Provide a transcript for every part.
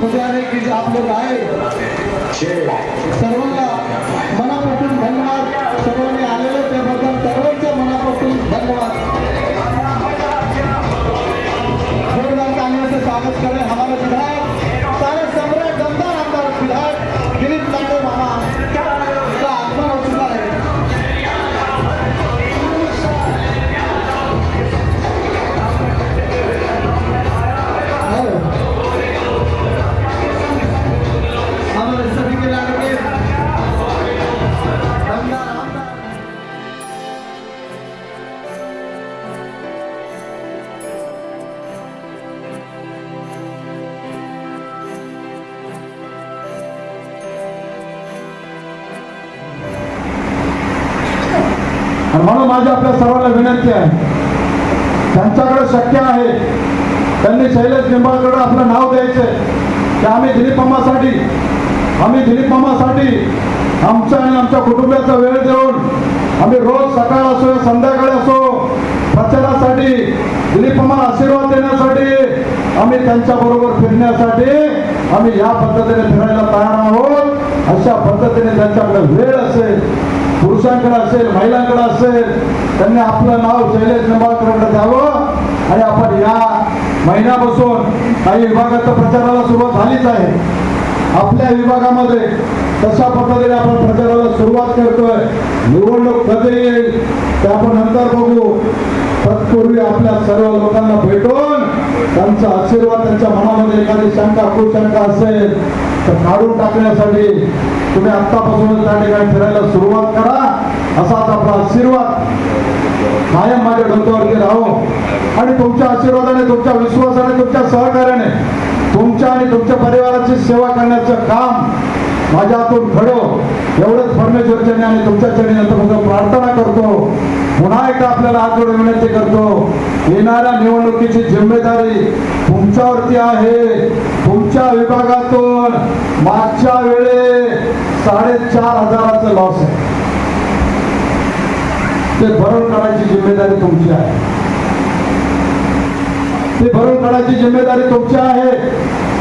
बुधवारी की जो आप लोग आए सर्वांना आणि म्हणून माझी आपल्या सर्वांना विनंती आहे. त्यांच्याकडे शक्य आहे. त्यांनी शैलेश निंबाळकडे आपलं नाव द्यायचे. की आम्ही दिलीप मामासाठी आम्ही दिलीप मामासाठी आमच्या आणि आमच्या कुटुंबाचा वेळ देऊन आम्ही रोज सकाळ असो संध्याकाळी असो प्रचारासाठी दिलीप मामाला आशीर्वाद देण्यासाठी आम्ही त्यांच्या बरोबर फिरण्यासाठी आम्ही या पद्धतीने फिरायला तयार आहोत. अशा पद्धतीने त्यांच्याकडे वेळ असेल पुरुषांकडे असेल महिलांकडे असेल त्यांनी आपलं नाव शैलेश निंबाळकरकडे द्यावं. आणि आपण या महिन्यापासून काही विभागाच्या प्रचाराला सुरुवात झालीच आहे. आपल्या विभागामध्ये तशा पद्धतीने आपण प्रचाराला सुरुवात करतोय. निवडणूक कधी येईल ते आपण नंतर बघू. तत्पूर्वी आपल्या सर्व लोकांना भेटून त्यांचा आशीर्वाद त्यांच्या मनामध्ये एखादी शंका कुशंका असेल तर काढून टाकण्यासाठी तुम्ही आत्तापासूनच त्या ठिकाणी फिरायला सुरुवात करा. असाच आपला आशीर्वाद कायम माझ्या डोक्यावरती राहो. आणि तुमच्या आशीर्वादाने तुमच्या विश्वासाने तुमच्या सहकार्याने तुमच्या आणि तुमच्या परिवाराची सेवा करण्याचं काम माझ्या हातून घडो. एवढंच परमेश्वरच्या आणि तुमच्या चरणी नंतर प्रार्थना करतो. पुन्हा एकदा आपल्याला हात जोडून विनंती करतो. येणाऱ्या निवडणुकीची जिम्मेदारी तुमच्यावरती आहे. तुमच्या विभागातून मागच्या वेळे साडेचार हजाराचं लॉस आहे. ते भरून काढायची जिम्मेदारी तुमची आहे. ते भरून काढायची जिम्मेदारी तुमची आहे.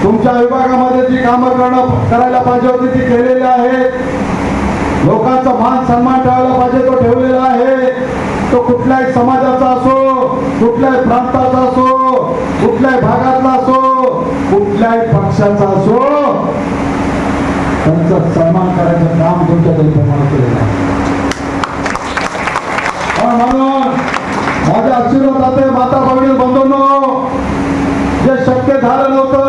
तुमच्या विभागामध्ये जी कामं करणं करायला पाहिजे होती ती केलेली आहेत लोकांचा मान सन्मान ठेवायला पाहिजे तो ठेवलेला आहे. तो कुठल्याही समाजाचा असो कुठल्याही प्रांताचा असो कुठल्याही भागातला असो कुठल्याही पक्षाचा असो त्यांचा सन्मान करायचं काम तुमच्या प्रमाणे केलेलं आहे. आणि म्हणून माझ्या आशीर्वादाचे माता भगिनी बंधूंनो. जे शक्य झालं नव्हतं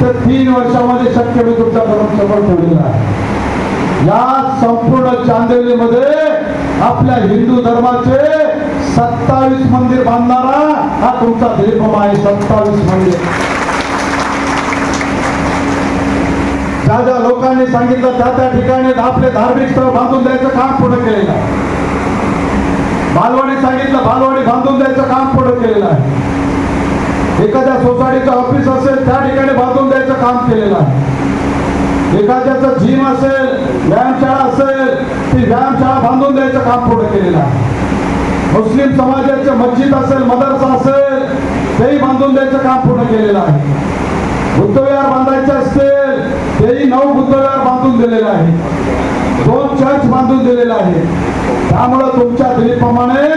ते तीन वर्षामध्ये शक्य मी तुमच्या करून समोर ठेवलेलं आहे. या संपूर्ण चांदेलीमध्ये आपल्या हिंदू धर्माचे सत्तावीस मंदिर बांधणारा हा तुमचा दिलीप आहे सत्तावीस मंदिर. ज्या ज्या लोकांनी सांगितलं त्या त्या ठिकाणी आपले धार्मिक स्थळ बांधून द्यायचं काम पुढे केलेलं आहे. बालवाडी सांगितलं बालवाडी बांधून द्यायचं काम पुढे केलेलं आहे. एखाद्या सोसायटीचं ऑफिस असेल त्या ठिकाणी बांधून द्यायचं काम केलेलं आहे. एखाद्याचं जिम असेल व्यायामशाळा असेल ती व्यायामशाळा बांधून द्यायचं काम पुढे केलेलं आहे. मुस्लिम समाजाचे मस्जिद असेल मदरसा असेल तेही बांधून द्यायचं काम पूर्ण केलेलं आहे. बुद्धविहार बांधायचे असतील तेही नऊ बुद्धविहार बांधून दिलेलं आहे. दोन चर्च बांधून दिलेलं आहे. त्यामुळं तुमच्या दिलीप्रमाणे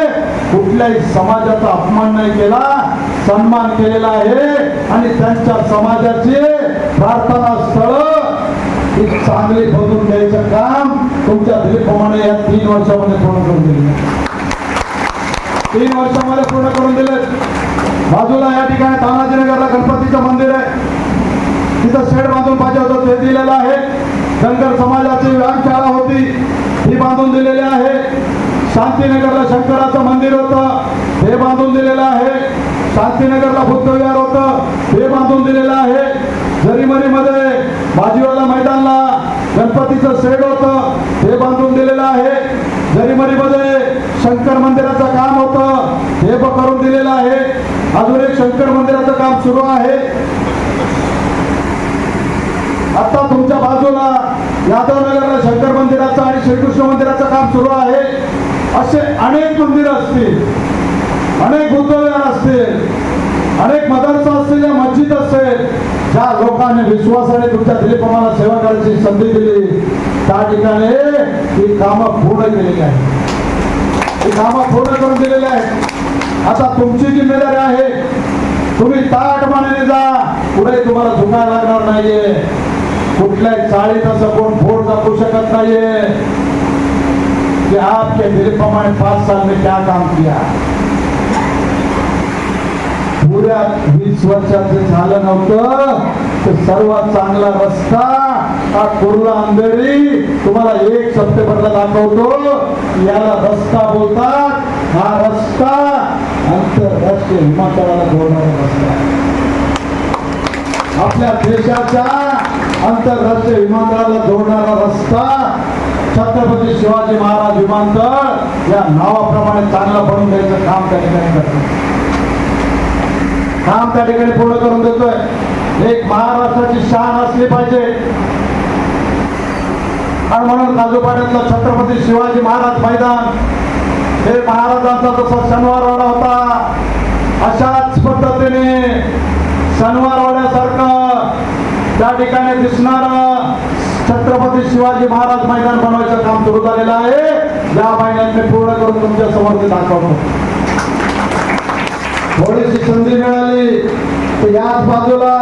कुठल्याही समाजाचा अपमान नाही केला सन्मान केलेला आहे. आणि त्यांच्या समाजाची प्रार्थना स्थळ एक चांगली बनवून द्यायचं काम तुमच्या दिलीपमाने या तीन वर्षामध्ये पूर्ण करून दिले. तीन वर्षामध्ये पूर्ण करून दिले. बाजूला या ठिकाणी तानाजीनगरला गणपतीचं मंदिर आहे. तिथं शेड बांधून पाहिजे होतं ते दिलेलं आहे. धनगर समाजाची व्यायामशाळा होती ती बांधून दिलेली आहे. शांतीनगरला शंकराचं मंदिर होतं ते बांधून दिलेलं आहे. शांतीनगरला बुद्धविहार होतं ते बांधून दिलेलं आहे. जरीमरीमध्ये बाजीवाला मैदानला गणपतीचं शेड होतं ते बांधून दिलेलं आहे. जरीमरीमध्ये शंकर मंदिराचं काम होतं हे पण करून दिलेलं आहे. अजून एक शंकर मंदिराचं काम सुरू आहे. आता तुमच्या बाजूला यादवनगरला शंकर मंदिराचं आणि श्रीकृष्ण मंदिराचं काम सुरू आहे. असे अनेक मंदिरं असतील अनेक गुरुद्वार असतील अनेक मदरसा असतील या मस्जिद असेल ज्या लोकांनी विश्वासाने तुमच्या दिलीपमाला सेवा करायची संधी दिली त्या ठिकाणी ही कामं पूर्ण केलेली आहे ही कामं पूर्ण करून दिलेली आहे आता तुमची जिम्मेदारी आहे तुम्ही ताट ताटमाने जा. पुढे तुम्हाला झुकायला लागणार नाहीये. कुठल्याही चाळीत असं कोण फोड दाखवू शकत नाहीये. कि आपके दिलीपमा ने पाच साल में क्या काम किया? पुऱ्या वीस वर्षात जे झालं नव्हतं. तर सर्वात चांगला रस्ता हा कुर्ला अंधेरी. तुम्हाला एक सप्टेंबरला दाखवतो. याला रस्ता बोलतात. हा रस्ता आंतरराष्ट्रीय हिमाचलाला जोडणारा रस्ता. आपल्या देशाचा आंतरराष्ट्रीय विमानतळाला जोडणारा रस्ता छत्रपती शिवाजी महाराज विमानतळ या नावाप्रमाणे चांगला बनवून द्यायचं काम त्या ठिकाणी करतो काम त्या ठिकाणी पूर्ण करून देतोय. एक महाराष्ट्राची शान असली पाहिजे. आणि म्हणून काजूपाड्यातलं छत्रपती शिवाजी महाराज मैदान हे महाराजांचा जसा शनिवारवाडा होता अशाच पद्धतीने शनिवारवाड्यासारखं त्या ठिकाणी दिसणार छत्रपती शिवाजी महाराज मैदान बनवायचं काम सुरू झालेलं आहे. या महिन्यात मी पूर्ण करून तुमच्यासमोर ते दाखवतो. थोडीशी संधी मिळाली. तर याच बाजूला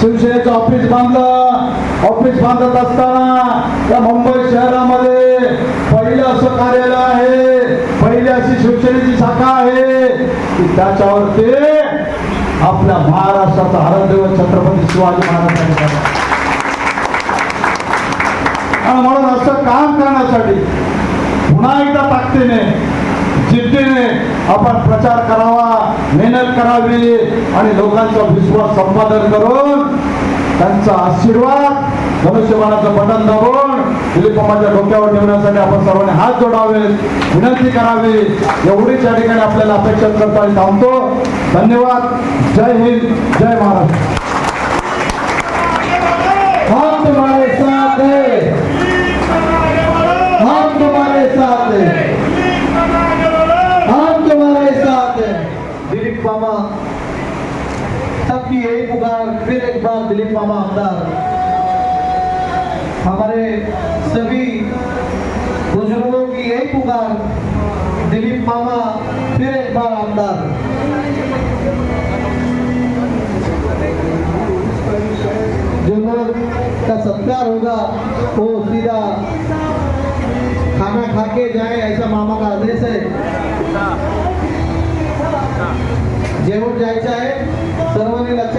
शिवसेनेचं ऑफिस बांधलं. ऑफिस बांधत असताना या मुंबई शहरामध्ये पहिलं असं कार्यालय आहे. पहिली अशी शिवसेनेची शाखा आहे. की त्याच्यावरती आपल्या महाराष्ट्राचा आराध्यव छत्रपती शिवाजी महाराजांनी म्हणून असं काम करण्यासाठी पुन्हा एकदा ताकदीने जिद्दीने आपण प्रचार करावा मेहनत करावी आणि लोकांचा विश्वास संपादन करून त्यांचा आशीर्वाद धनुष्यबाणाचं बटन दाबून दिलीपमाच्या डोक्यावर ठेवण्यासाठी आपण सर्वांनी हात जोडावे विनंती करावी. एवढीच या ठिकाणी आपल्याला अपेक्षा करता आणि थांबतो. धन्यवाद. जय हिंद. जय महाराष्ट्र. दिलीप मामा आमदार। हमारे सभी बुज़ुर्गों की यही पुकार, दिलीप मामा फिर एक बार आमदार। जो लोग का सत्कार होगा, वो सीधा खाना खा के जाए, ऐसा मामा का आदेश है। जेवण जायचं आहे सर्वांनी लक्ष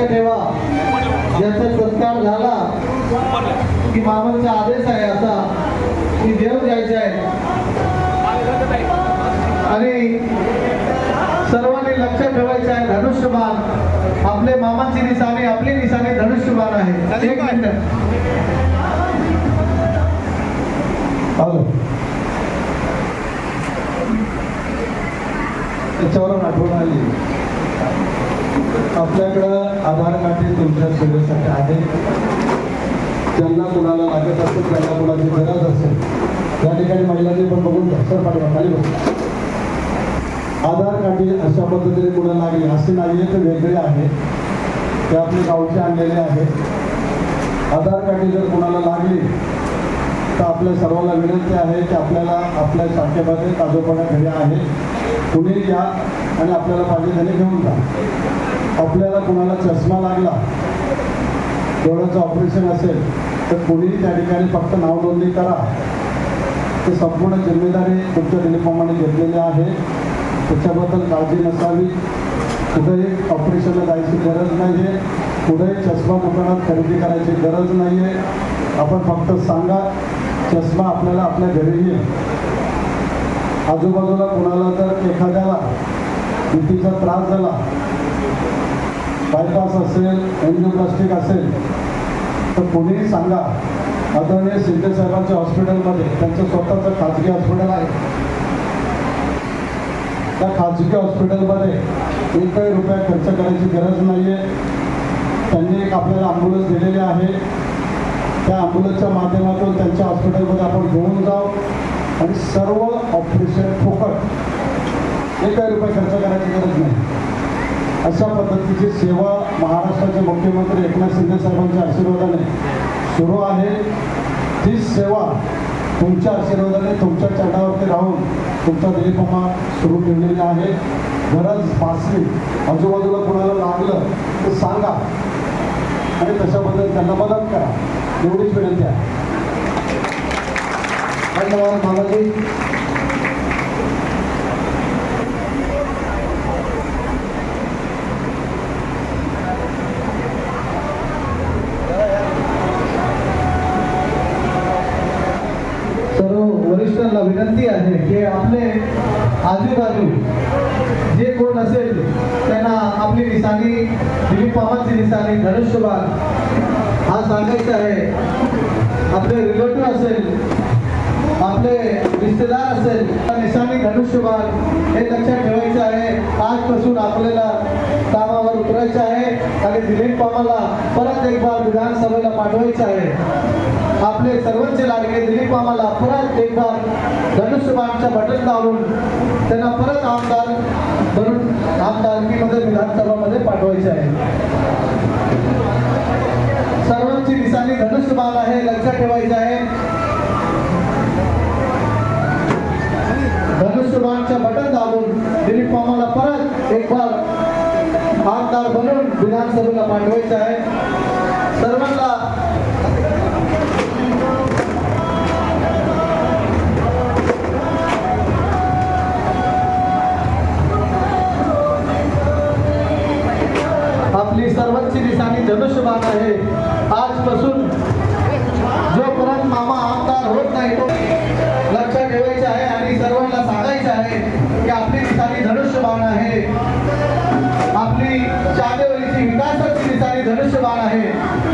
की मामांचा आदेश आहे असा. की देव जायचे आहे. आणि सर्वांनी लक्ष ठेवायचं आहे धनुष्यबाण. आपले मामाची निशाणी आपली निशाणी धनुष्यबाण आहे. एक मिनिट. हॅलो. त्याच्यावरून आठवण आली. आपल्याकडं आधार कार्ड तुमच्या सेवेसाठी आहे. ज्यांना कुणाला लागत असेल त्यांना कुणाची गरज असेल त्या ठिकाणी महिलांनी पण बघून सर पाठवा खाली बघा आधार कार्ड अशा पद्धतीने कुणाला लागले असे नाही आहे ते वेगळे आहे. ते आपले गावचे आणलेले आहे. आधार कार्ड जर कुणाला लागली तर आपल्या सर्वांना विनंती आहे की आपल्याला आपल्या शाखेमध्ये ताजोपणा घरी आहे. कुणी या आणि आपल्याला पाहिजे त्याने घेऊन जा. आपल्याला कुणाला चष्मा लागला डोळ्याचं ऑपरेशन असेल तर कोणीही त्या ठिकाणी फक्त नाव नोंदणी करा. ते संपूर्ण जिम्मेदारी तुमच्या दिलीपमाने घेतलेली आहे. त्याच्याबद्दल काळजी नसावी. कुठेही ऑपरेशनला जायची गरज नाही आहे कुठेही चष्मा दुकानात खरेदी करायची गरज नाही आहे आपण फक्त सांगा चष्मा आपल्याला आपल्या घरीही येईल आजूबाजूला कुणाला जर एखाद्याला भीतीचा त्रास झाला बायपास असेल एन्जिओप्लास्टिक असेल तर कोणीही सांगा आदरणीय शिंदे साहेबांच्या हॉस्पिटलमध्ये त्यांचं स्वतःचं खाजगी हॉस्पिटल आहे. त्या खाजगी हॉस्पिटलमध्ये एकही रुपया खर्च करायची गरज नाही आहे त्यांनी एक आपल्याला ॲम्ब्युलन्स दिलेली आहे. त्या ॲम्ब्युलन्सच्या माध्यमातून त्यांच्या हॉस्पिटलमध्ये आपण घेऊन जाऊ. आणि सर्व ऑपरेशन फुकट एकही रुपये खर्च करायची गरज नाही. अशा पद्धतीची सेवा महाराष्ट्राचे मुख्यमंत्री एकनाथ शिंदे साहेबांच्या आशीर्वादाने सुरू आहे. ती सेवा तुमच्या आशीर्वादाने तुमच्या चरणावरती राहून तुमचा दिलीपमा सुरू ठेवलेली आहे. गरज भासली आजूबाजूला कोणाला लागलं तर सांगा. आणि तशाबद्दल त्यांना मदत करा. एवढीच विनंती आहे. धन्यवाद मामाजी सर्व वरिष्ठांना विनंती आहे की आपले आजूबाजू जे कोण असेल त्यांना आपली निशाणी दिलीप पावांची निशाणी धनुष्यबाण हा सांगायचा आहे. आपले रिलेटिव्ह असेल आपले रिश्तेदार असेल निशाणी धनुष्यबाण हे लक्षात ठेवायचं आहे. आजपासून आपल्याला कामावर उतरायचं आहे आणि दिलीप मामाला परत एक बार विधानसभेला पाठवायचं आहे. आपले सर्वांचे लाडके दिलीप मामाला परत एक बार धनुष्यबाणचं बटन लावून त्यांना परत आमदार बनून आमदारकीमध्ये विधानसभामध्ये पाठवायचे आहे. एक बार आमदार बनून विधानसभेला पाठवायचं आहे. सर्वांना आपली सर्वांची दिशाने धनुष्यबाण आहे. आजपासून जोपर्यंत मामा आमदार होत नाही तो धनुष्यबाण आहे